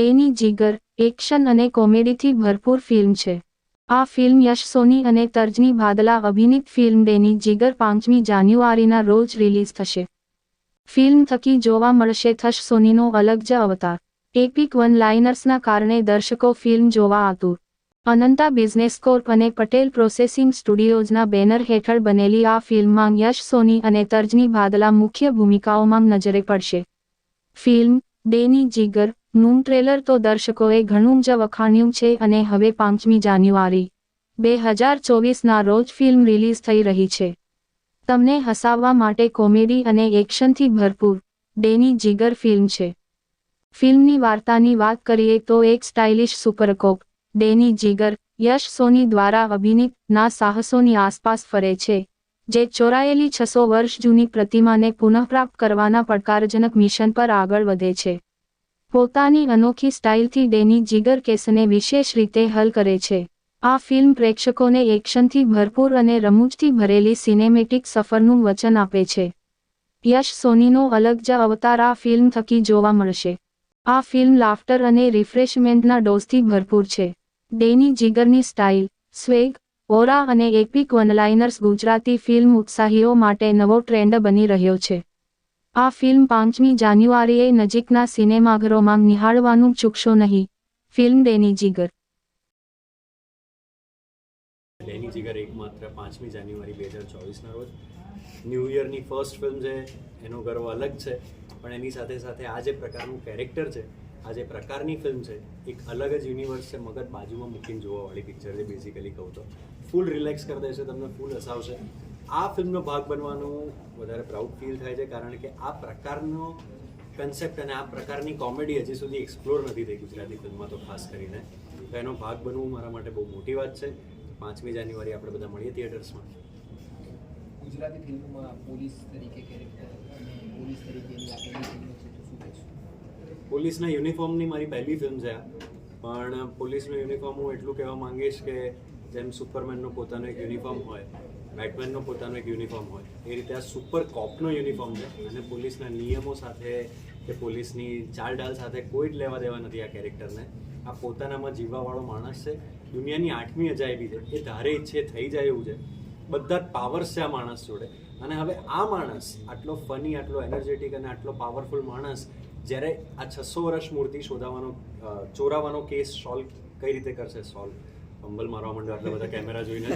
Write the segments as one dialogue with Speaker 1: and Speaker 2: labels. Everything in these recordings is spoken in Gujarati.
Speaker 1: ડેની જીગર, એક્શન અને કોમેડીથી ભરપૂર ફિલ્મ છે. આ ફિલ્મ યશ સોની અને તર્જની ભાદલા અભિનીત ફિલ્મ ડેની જીગર પાંચમી જાન્યુઆરીના રોજ રિલીઝ થશે. ફિલ્મ થકી જોવા મળશે થશ સોનીનો અલગ જ અવતાર. એપિક વન લાઇનર્સના કારણે દર્શકો ફિલ્મ જોવા આતુર. અનંતા બિઝનેસ કોર્પ અને પટેલ પ્રોસેસિંગ સ્ટુડિયોઝના બેનર હેઠળ બનેલી આ ફિલ્મમાં યશ સોની અને તર્જની ભાદલા મુખ્ય ભૂમિકાઓમાં નજરે પડશે. ફિલ્મ ડેની જીગર નું ટ્રેલર તો દર્શકોએ ઘણું જ વખાણ્યું છે અને હવે પાંચમી જાન્યુઆરી, બે હજાર ચોવીસના રોજ ફિલ્મ રિલીઝ થઈ રહી છે. તમને હસાવવા માટે કોમેડી અને એક્શનથી ભરપૂર ડેની જીગર ફિલ્મ છે. ફિલ્મની વાર્તાની વાત કરીએ તો એક સ્ટાઇલિશ સુપરકોપ ડેની જીગર, યશ સોની દ્વારા અભિનીત ના સાહસોની આસપાસ ફરે છે, જે ચોરાયેલી છસો વર્ષ જૂની પ્રતિમાને પુનઃપ્રાપ્ત કરવાના પડકારજનક મિશન પર આગળ વધે છે. પોતાની અનોખી સ્ટાઇલથી ડેની જીગર કેસને વિશેષ રીતે હલ કરે છે. આ ફિલ્મ પ્રેક્ષકોને એક્શનથી ભરપૂર અને રમૂજથી ભરેલી સિનેમેટિક સફરનું વચન આપે છે. યશ સોનીનો અલગ જ અવતાર આ ફિલ્મ થકી જોવા મળશે. આ ફિલ્મ લાફ્ટર અને રિફ્રેશમેન્ટના ડોઝથી ભરપૂર છે. ડેની જીગરની સ્ટાઇલ, સ્વેગ, ઓરા અને epic one liners Gujarati film ઉત્સાહીઓ માટે નવો ટ્રેન્ડ બની રહ્યો છે. આ ફિલ્મ પાંચમી જાન્યુઆરીએ નજીકના સિનેમાઘરોમાં નિહાળવાનું ચૂકશો નહીં. ફિલ્મ ડેની જીગર.
Speaker 2: ડેની જીગર એકમાત્ર પાંચમી જાન્યુઆરી બે હજાર ચોવીસના રોજ. ન્યૂ યરની ફર્સ્ટ ફિલ્મ છે, એનો ગર્વ અલગ છે, પણ એની સાથે સાથે આ જે પ્રકારનું કેરેક્ટર છે, આ જે પ્રકારની ફિલ્મ છે, એક અલગ જ યુનિવર્સ છે, મગજ બાજુમાં મૂકીને જોવાવાળી પિક્ચર છે બેઝિકલી કહું તો. ફૂલ રિલેક્સ કરી દેશે, તમને ફૂલ હસાવશે. આ ફિલ્મનો ભાગ બનવાનું વધારે પ્રાઉડ ફીલ થાય છે કારણ કે આ પ્રકારનો કન્સેપ્ટ અને આ પ્રકારની કોમેડી હજી સુધી એક્સપ્લોર નથી થઈ ગુજરાતી ફિલ્મમાં તો ખાસ કરીને. તો એનો ભાગ બનવું મારા માટે બહુ મોટી વાત છે. પાંચમી જાન્યુઆરી આપણે બધા મળીએ થિયેટર્સમાં
Speaker 3: ગુજરાતી ફિલ્મમાં પોલીસ તરીકે કેરેક્ટર અને પોલીસ તરીકેની લાગણી ફિલ્મ છે તો શું કહેશો?
Speaker 2: પોલીસના યુનિફોર્મની મારી પહેલી ફિલ્મ છે આ. પણ પોલીસનું યુનિફોર્મ હું એટલું કહેવા માંગીશ કે જેમ સુપરમેનનો પોતાનો એક યુનિફોર્મ હોય બેટમેનનો પોતાનો એક યુનિફોર્મ હોય. એ રીતે આ સુપર કોપનો યુનિફોર્મ છે અને પોલીસના નિયમો સાથે કે પોલીસની ચાલઢાલ સાથે કોઈ જ લેવા દેવા નથી આ કેરેક્ટરને આ પોતાનામાં જીવવાવાળો માણસ છે. દુનિયાની આઠમી અજાયબી છે. એ ધારે ઈચ્છે થઈ જાય એવું છે. બધા જ પાવર્સ છે આ માણસ જોડે. અને હવે આ માણસ આટલો ફની આટલો એનર્જેટિક અને આટલો પાવરફુલ માણસ જ્યારે આ છસો વર્ષ મૂર્તિ શોધાવાનો ચોરાવાનો કેસ સોલ્વ કઈ રીતે કરશે? સોલ્વ અંબલ મારવા માંડ્યો આટલા બધા કેમેરા જોઈને.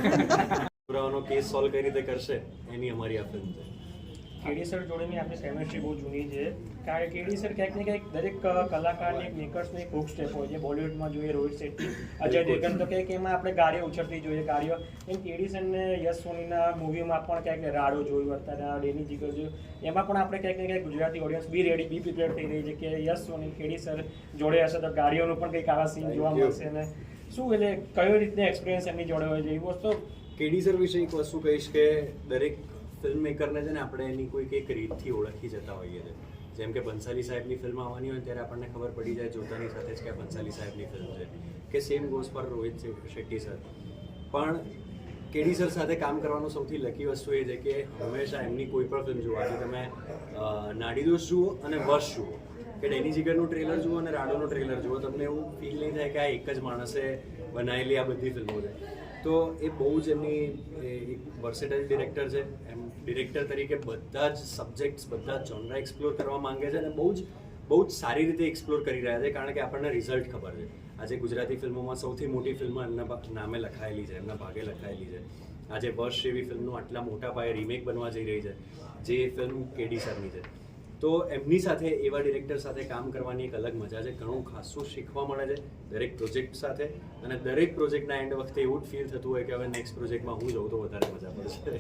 Speaker 2: ચોરાવાનો કેસ સોલ્વ કઈ રીતે કરશે એની અમારી આ ફિલ્મ છે.
Speaker 4: કેડી સર જોડેની આપણી કેમેસ્ટ્રી બહુ જૂની છે. કારણ કે કેડી સર ક્યાંક ને ક્યાંક દરેક કલાકારની એક મેકર્સની એક હુક સ્ટેપ હોય છે બોલિવૂડમાં જોઈએ રોહિત શેટ્ટી અજય દેવગન તો કંઈક એમાં આપણે ગાડીઓ ઉછળતી જોઈએ ગાડીઓ. એમ કેડી સરને યશ સોનીના મૂવીમાં પણ ક્યાંક રાડો જોયું અત્યારે ડેની જીગર જોયું. એમાં પણ આપણે ક્યાંક ને ક્યાંક ગુજરાતી ઓડિયન્સ બી રેડી બી પ્રિપેર થઈ રહી છે કે યશ સોની કેડી સર જોડે હશે તો ગાડીઓનું પણ કંઈક આવા સીન જોવા મળશે ને. શું એટલે કયો રીતના એક્સપિરિયન્સ એમની જોડે હોય છે? એ વસ્તુ
Speaker 2: કેડી સર વિશે એક વસ્તુ કહીશ કે દરેક ફિલ્મ મેકરને છે ને આપણે એની કોઈક એક રીતથી ઓળખી જતા હોઈએ છીએ જેમ કે બંસાલી સાહેબની ફિલ્મ આવવાની હોય ત્યારે આપણને ખબર પડી જાય જોતાની સાથે જ કે બંસાલી સાહેબની ફિલ્મ છે. કે સેમ ગોઝ પર રોહિત શેટ્ટી સર. પણ કેડી સર સાથે કામ કરવાનું સૌથી લકી વસ્તુ એ છે કે હંમેશા એમની કોઈ પણ ફિલ્મ આજે તમે નાડીદોષ જુઓ અને વર્ષ જુઓ. કે ડેની જીગરનું ટ્રેલર જુઓ અને રાડોનું ટ્રેલર જુઓ. તમને એવું ફીલ નહીં થાય કે આ એક જ માણસે બનાવેલી આ બધી ફિલ્મો છે. તો એ બહુ જ એમની એક વર્સેટાઇલ ડિરેક્ટર છે. એમ ડિરેક્ટર તરીકે બધા જ સબ્જેક્ટ્સ બધા જ જોનરા એક્સપ્લોર કરવા માંગે છે અને બહુ જ બહુ જ સારી રીતે એક્સપ્લોર કરી રહ્યા છે કારણ કે આપણને રિઝલ્ટ ખબર છે. આજે ગુજરાતી ફિલ્મોમાં સૌથી મોટી ફિલ્મ એમના નામે લખાયેલી છે, એમના ભાગે લખાયેલી છે. આજે વર્ષ એવી ફિલ્મનું આટલા મોટા પાયે રીમેક બનવા જઈ રહી છે. જે ફિલ્મ કેડી સરની છે. તો એમની સાથે એવા ડિરેક્ટર સાથે કામ કરવાની એક અલગ મજા છે. ઘણું ખાસું શીખવા મળે છે દરેક પ્રોજેક્ટ સાથે. અને દરેક પ્રોજેક્ટના એન્ડ વખતે એવું જ ફીલ થતું હોય કે હવે નેક્સ્ટ પ્રોજેક્ટમાં હું જઉં તો વધારે મજા પડશે.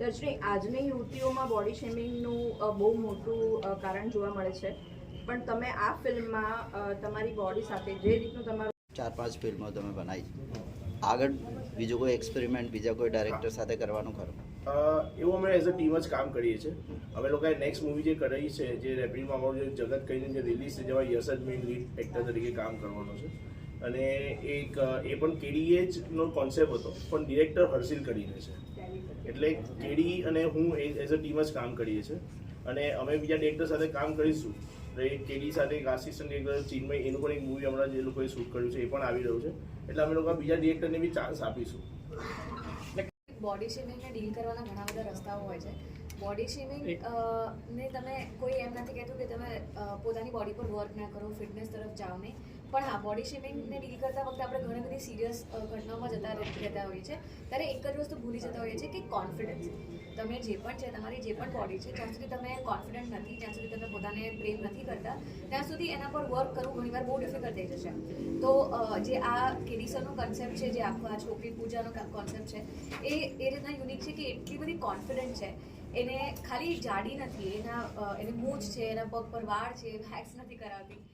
Speaker 5: દર્શની આજની યુવતીઓમાં બોડી શેમિંગનું બહુ મોટું કારણ જોવા મળે છે. પણ તમે આ ફિલ્મમાં તમારી બોડી સાથે જે રીતનું તમારું
Speaker 6: ચાર પાંચ ફિલ્મો તમે બનાવી આગળ બીજો કોઈ એક્સપેરિમેન્ટ બીજા કોઈ ડાયરેક્ટર સાથે કરવાનું ખરું?
Speaker 7: એવું અમે એઝ અ ટીમ જ કામ કરીએ છીએ. અમે લોકોએ નેક્સ્ટ મૂવી જે કરી છે, જે રેપિડમાં અમારું જે જગત કહીને જે રિલીઝ છે, જેમાં યશ જ મેઇન લીડ એક્ટર તરીકે કામ કરવાનો છે. અને એક એ પણ કેડીએ જ નો કોન્સેપ્ટ હતો, પણ ડિરેક્ટર હર્ષિલ કરીને છે. એટલે કેડી અને હું એઝ અ ટીમ જ કામ કરીએ છીએ. અને અમે બીજા ડિરેક્ટર સાથે કામ કરીશું. કેડી સાથે એક આસિસ્ટન્ટ એક ચીનમાં એનું પણ એક મૂવી હમણાં જે લોકોએ શૂટ કર્યું છે એ પણ આવી રહ્યું છે. એટલે અમે લોકો બીજા ડિરેક્ટરને બી ચાન્સ આપીશું.
Speaker 8: બોડી શેમિંગને ડીલ કરવાના ઘણા બધા રસ્તાઓ હોય છે. બોડી શેમિંગ ને તમે કોઈ એમ નથી કહેતું કે તમે પોતાની બોડી પર વર્ક ના કરો ફિટનેસ તરફ જાઓ નહીં. પણ હા બોડી શેમિંગને ડીલ કરતા વખતે આપણે ઘણી બધી સિરિયસ ઘટનાઓમાં જતા રહે- રહેતા હોઈએ છીએ. ત્યારે એક જ વસ્તુ ભૂલી જતા હોઈએ છીએ કે કોન્ફિડન્સ તમે જે પણ છે, તમારી જે પણ બોડી છે, જ્યાં સુધી તમે કોન્ફિડન્ટ નથી, જ્યાં સુધી તમે પોતાને પ્રેમ નથી કરતા, ત્યાં સુધી એના પર વર્ક કરવું ઘણીવાર બહુ ડિફિકલ્ટ થઈ જશે. તો જે આ કેડીસરનો કન્સેપ્ટ છે, જે આખો આ છોકરી પૂજાનો કોન્સેપ્ટ છે, એ એ રીતના યુનિક છે કે એટલી બધી કોન્ફિડન્ટ છે. એને ખાલી જાડી નથી, એની એને મૂછ છે, એના પગ પર વાળ છે હેક્સ નથી કરાવતી.